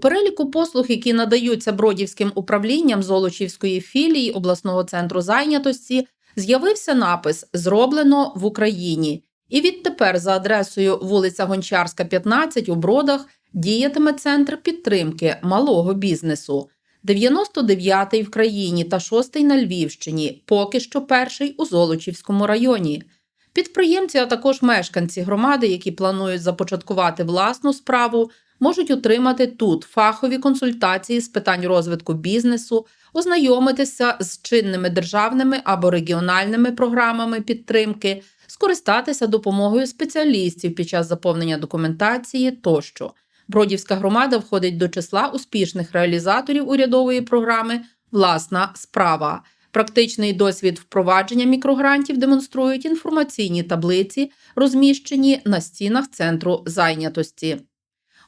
переліку послуг, які надаються Бродівським управлінням Золочівської філії обласного центру зайнятості, з'явився напис Зроблено в Україні. І відтепер за адресою вулиця Гончарська, 15 у Бродах діятиме центр підтримки малого бізнесу. 99-й в країні та 6-й на Львівщині, поки що перший у Золочівському районі. Підприємці, а також мешканці громади, які планують започаткувати власну справу, можуть отримати тут фахові консультації з питань розвитку бізнесу, ознайомитися з чинними державними або регіональними програмами підтримки, скористатися допомогою спеціалістів під час заповнення документації тощо. Бродівська громада входить до числа успішних реалізаторів урядової програми Власна справа. Практичний досвід впровадження мікрогрантів демонструють інформаційні таблиці, розміщені на стінах центру зайнятості.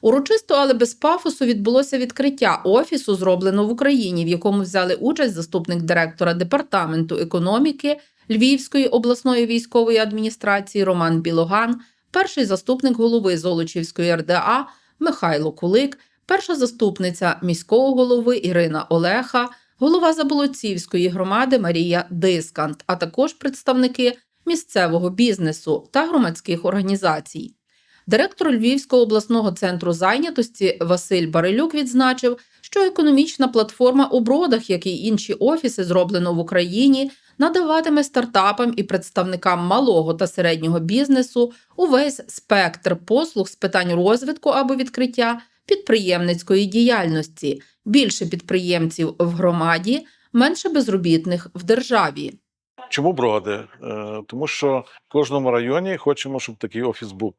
Урочисто, але без пафосу відбулося відкриття офісу, зроблено в Україні, в якому взяли участь заступник директора департаменту економіки Львівської обласної військової адміністрації Роман Білоган, перший заступник голови Золочівської РДА Михайло Кулик, перша заступниця міського голови Ірина Олеха, голова Заболоцівської громади Марія Дискант, а також представники місцевого бізнесу та громадських організацій. Директор Львівського обласного центру зайнятості Василь Барилюк відзначив, що економічна платформа у бродах, як і інші офіси, зроблено в Україні, надаватиме стартапам і представникам малого та середнього бізнесу увесь спектр послуг з питань розвитку або відкриття підприємницької діяльності, більше підприємців в громаді, менше безробітних в державі. Чому броди? Е, Тому що в кожному районі хочемо, щоб такий офіс був.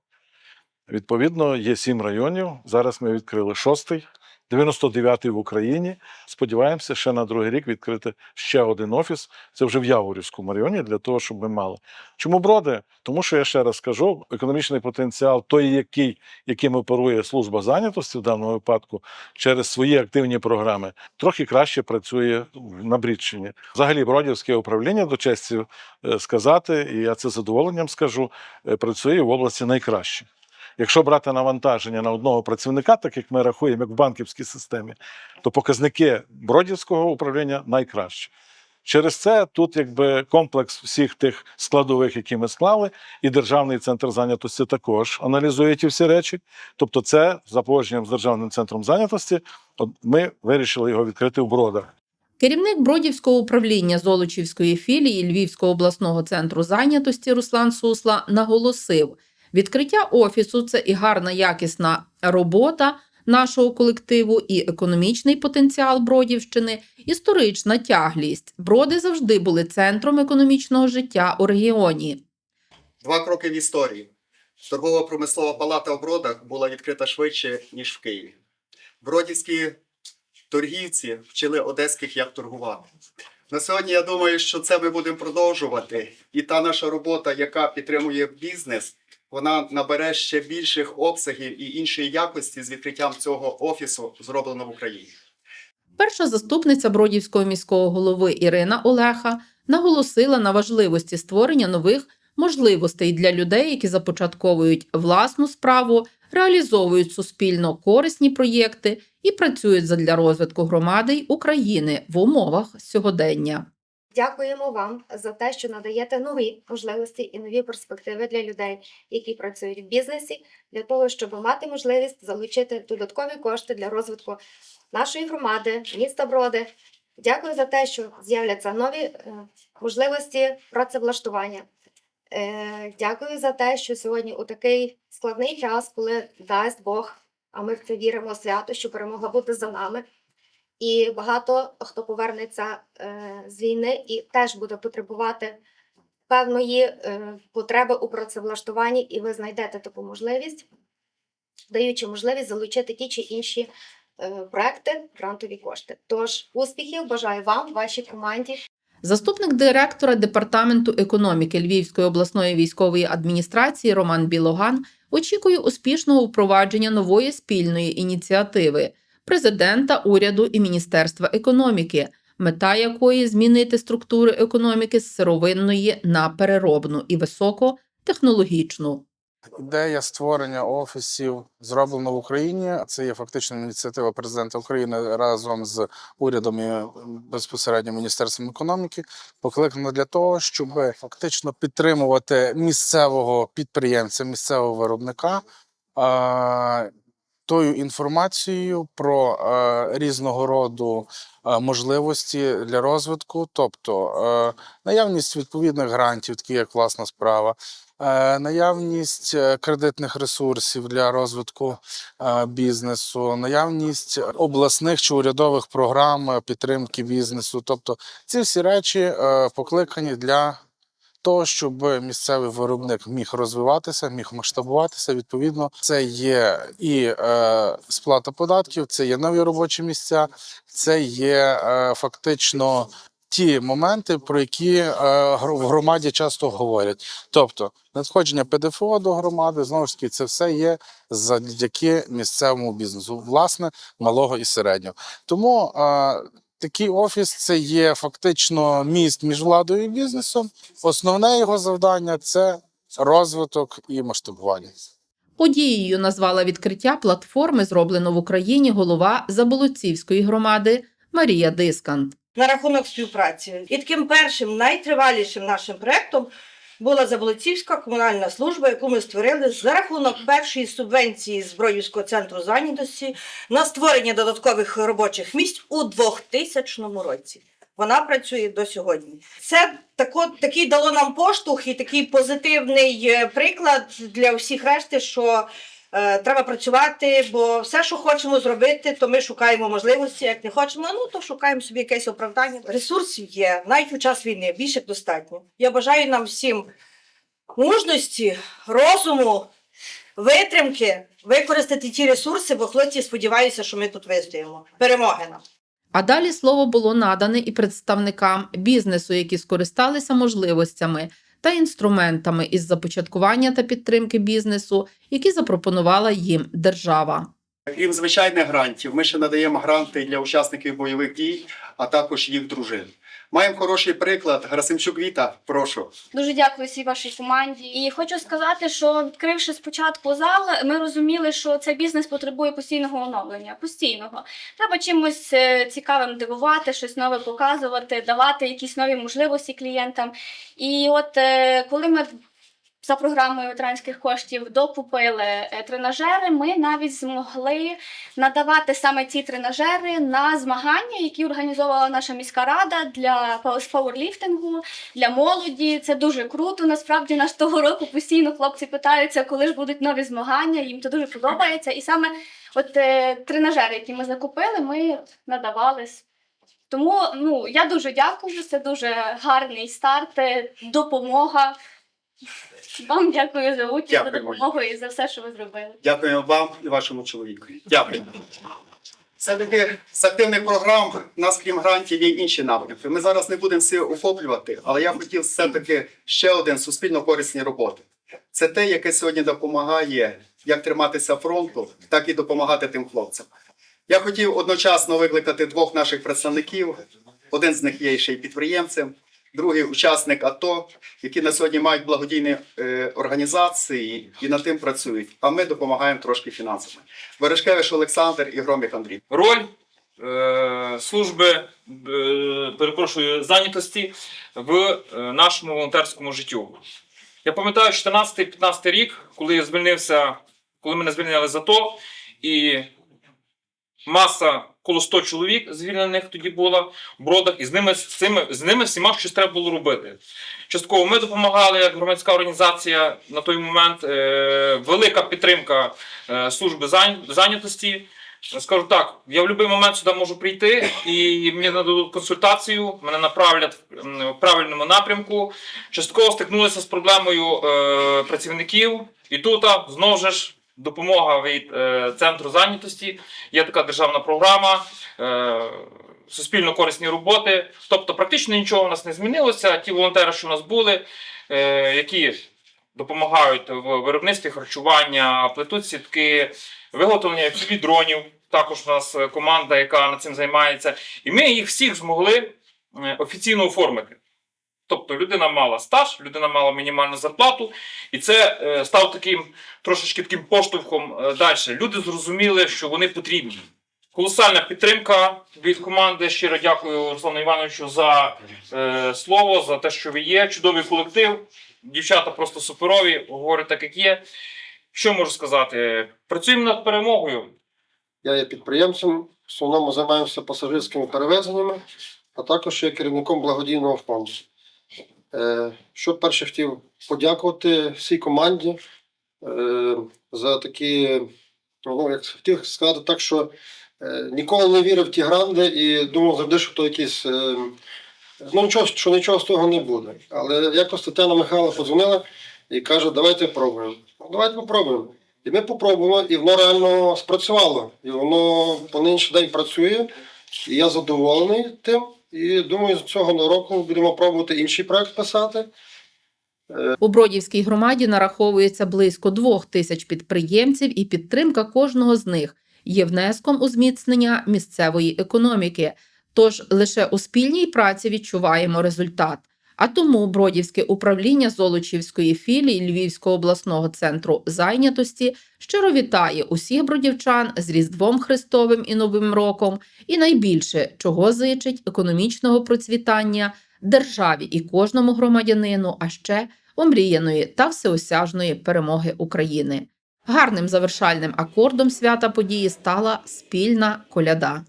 Відповідно, є сім районів. Зараз ми відкрили шостий, 99-й в Україні. Сподіваємося, ще на другий рік відкрити ще один офіс. Це вже в Яворівському районі, для того, щоб ми мали. Чому броди? Тому що я ще раз скажу: економічний потенціал, той, який, яким оперує служба зайнятості в даному випадку, через свої активні програми, трохи краще працює на Брідщині. Взагалі, Бродівське управління до честі е, сказати, і я це з задоволенням скажу, е, працює в області найкраще. Якщо брати навантаження на одного працівника, так як ми рахуємо, як в банківській системі, то показники Бродівського управління найкращі. Через це тут якби комплекс всіх тих складових, які ми склали, і державний центр зайнятості також аналізує ті всі речі. Тобто, це за погодженням з державним центром зайнятості, ми вирішили його відкрити в бродах. Керівник Бродівського управління Золочівської філії Львівського обласного центру зайнятості Руслан Сусла наголосив, відкриття офісу це і гарна якісна робота нашого колективу, і економічний потенціал Бродівщини, історична тяглість. Броди завжди були центром економічного життя у регіоні. Два кроки в історії. Торгово-промислова палата в Бродах була відкрита швидше, ніж в Києві. Бродівські торгівці вчили одеських, як торгувати. На сьогодні я думаю, що це ми будемо продовжувати. І та наша робота, яка підтримує бізнес, вона набере ще більших обсягів і іншої якості з відкриттям цього офісу, зроблено в Україні. Перша заступниця Бродівського міського голови Ірина Олеха наголосила на важливості створення нових можливостей для людей, які започатковують власну справу, реалізовують суспільно корисні проєкти і працюють задля розвитку громади й України в умовах сьогодення. Дякуємо вам за те, що надаєте нові можливості і нові перспективи для людей, які працюють в бізнесі, для того, щоб мати можливість залучити додаткові кошти для розвитку нашої громади, міста Броди. Дякую за те, що з'являться нові е, можливості працевлаштування. Е, Дякую за те, що сьогодні у такий складний час, коли дасть Бог, а ми в це віримо свято, що перемога буде за нами. І багато хто повернеться е, з війни і теж буде потребувати певної е, потреби у працевлаштуванні, і ви знайдете таку можливість, даючи можливість залучити ті чи інші е, проекти, грантові кошти. Тож успіхів бажаю вам, вашій команді. Заступник директора департаменту економіки Львівської обласної військової адміністрації Роман Білоган очікує успішного впровадження нової спільної ініціативи президента, уряду і Міністерства економіки, мета якої змінити структури економіки з сировинної на переробну і високотехнологічну. Ідея створення офісів зроблено в Україні. Це є фактично ініціатива президента України разом з урядом і безпосередньо міністерством економіки. Покликана для того, щоб фактично підтримувати місцевого підприємця, місцевого виробника. Тою інформацією про е, різного роду е, можливості для розвитку, тобто е, наявність відповідних грантів, такі як власна справа, Е, наявність е, кредитних ресурсів для розвитку е, бізнесу, наявність обласних чи урядових програм е, підтримки бізнесу. Тобто ці всі речі е, покликані для того, щоб місцевий виробник міг розвиватися, міг масштабуватися. Відповідно, це є і е, сплата податків, це є нові робочі місця, це є е, фактично ті моменти, про які е, в громаді часто говорять. Тобто надходження ПДФО до громади, знову ж таки, це все є завдяки місцевому бізнесу, власне, малого і середнього. Тому е, такий офіс це є фактично міст між владою і бізнесом. Основне його завдання це розвиток і масштабування. Подією назвала відкриття платформи, зроблено в Україні голова Заболоцівської громади Марія Дискант. на рахунок співпраці. І таким першим найтривалішим нашим проектом була Заболоцівська комунальна служба, яку ми створили за рахунок першої субвенції Зброївського центру зайнятості на створення додаткових робочих місць у 2000 році. Вона працює до сьогодні. Це тако, такий дало нам поштовх і такий позитивний е, приклад для всіх решти, що треба працювати, бо все, що хочемо зробити, то ми шукаємо можливості. Як не хочемо, ну то шукаємо собі якесь оправдання. Ресурсів є навіть у час війни більше достатньо. Я бажаю нам всім мужності, розуму, витримки, використати ті ресурси, бо хлопці сподіваюся, що ми тут вистоїмо. Перемоги нам! А далі слово було надане і представникам бізнесу, які скористалися можливостями та інструментами із започаткування та підтримки бізнесу, які запропонувала їм держава. Крім звичайних грантів, ми ще надаємо гранти для учасників бойових дій, а також їх дружин. Маємо хороший приклад. Грасимчук Віта, прошу. Дуже дякую всій вашій команді. І хочу сказати, що відкривши спочатку зал, ми розуміли, що цей бізнес потребує постійного оновлення. Постійного треба чимось е, цікавим дивувати, щось нове показувати, давати якісь нові можливості клієнтам. І от е, коли ми за програмою ветеранських коштів докупили е, тренажери, ми навіть змогли надавати саме ці тренажери на змагання, які організовувала наша міська рада для пау- пауерліфтингу, для молоді. Це дуже круто. Насправді нас того року постійно хлопці питаються, коли ж будуть нові змагання. Їм це дуже подобається. І саме от е, тренажери, які ми закупили, ми надавали. Тому ну я дуже дякую. Це дуже гарний старт, е, допомога. Вам дякую за участь, за Дякуємо. допомогу і за все, що ви зробили. Дякуємо вам і вашому чоловіку. Дякую. Все-таки з активних програм у нас, крім грантів, є інші напрямки. Ми зараз не будемо всі охоплювати, але я хотів все-таки ще один суспільно корисні роботи. Це те, яке сьогодні допомагає як триматися фронту, так і допомагати тим хлопцям. Я хотів одночасно викликати двох наших представників. Один з них є ще й підприємцем, другий учасник АТО, які на сьогодні мають благодійні е, організації і над тим працюють. А ми допомагаємо трошки фінансово. Бережкевич Олександр і Громік Андрій. роль е, служби, е, перепрошую, зайнятості в е, нашому волонтерському життю. Я пам'ятаю 14-15 рік, коли я звільнився, коли мене звільнили з АТО, і маса коло 100 чоловік звільнених тоді була в бродах, і з ними, з цими, з ними всіма щось треба було робити. Частково ми допомагали як громадська організація на той момент. Е, велика підтримка е, служби зайнятості. Скажу так, я в будь-який момент сюди можу прийти і мені нададуть консультацію, мене направлять в правильному напрямку. Частково стикнулися з проблемою е, працівників, і тут знову ж допомога від е, центру зайнятості. Є така державна програма. Е, Суспільно корисні роботи, тобто практично нічого у нас не змінилося. Ті волонтери, що у нас були, е, які допомагають в виробництві харчування, плетуть сітки, виготовлення дронів. Також у нас команда, яка над цим займається. І ми їх всіх змогли е, офіційно оформити. Тобто людина мала стаж, людина мала мінімальну зарплату, і це е, став таким трошечки таким поштовхом е, далі. Люди зрозуміли, що вони потрібні. Колосальна підтримка від команди. Щиро дякую Руслану Івановичу за е, слово, за те, що ви є. Чудовий колектив. Дівчата просто суперові, говорять так, як є. Що можу сказати? Працюємо над перемогою. Я є підприємцем, в основному займаємося пасажирськими перевезеннями, а також є керівником благодійного фонду. Е, Що перше хотів подякувати всій команді е, за такі, ну, як хотів сказати так, що е, ніколи не вірив в ті гранди і думав завжди, що то якісь. Ну, нічого, що нічого з того не буде. Але якось Тетяна Михайлова подзвонила і каже, давайте пробуємо. Ну, Давайте попробуємо. І ми попробували, і воно реально спрацювало. І воно по нинішній день працює. І я задоволений тим. І думаю, з цього року будемо пробувати інший проект писати. У Бродівській громаді нараховується близько двох тисяч підприємців, і підтримка кожного з них є внеском у зміцнення місцевої економіки. Тож лише у спільній праці відчуваємо результат. А тому Бродівське управління Золочівської філії Львівського обласного центру зайнятості щиро вітає усіх бродівчан з Різдвом Христовим і Новим роком, і найбільше чого зичить економічного процвітання державі і кожному громадянину, а ще омріяної та всеосяжної перемоги України. Гарним завершальним акордом свята події стала спільна коляда.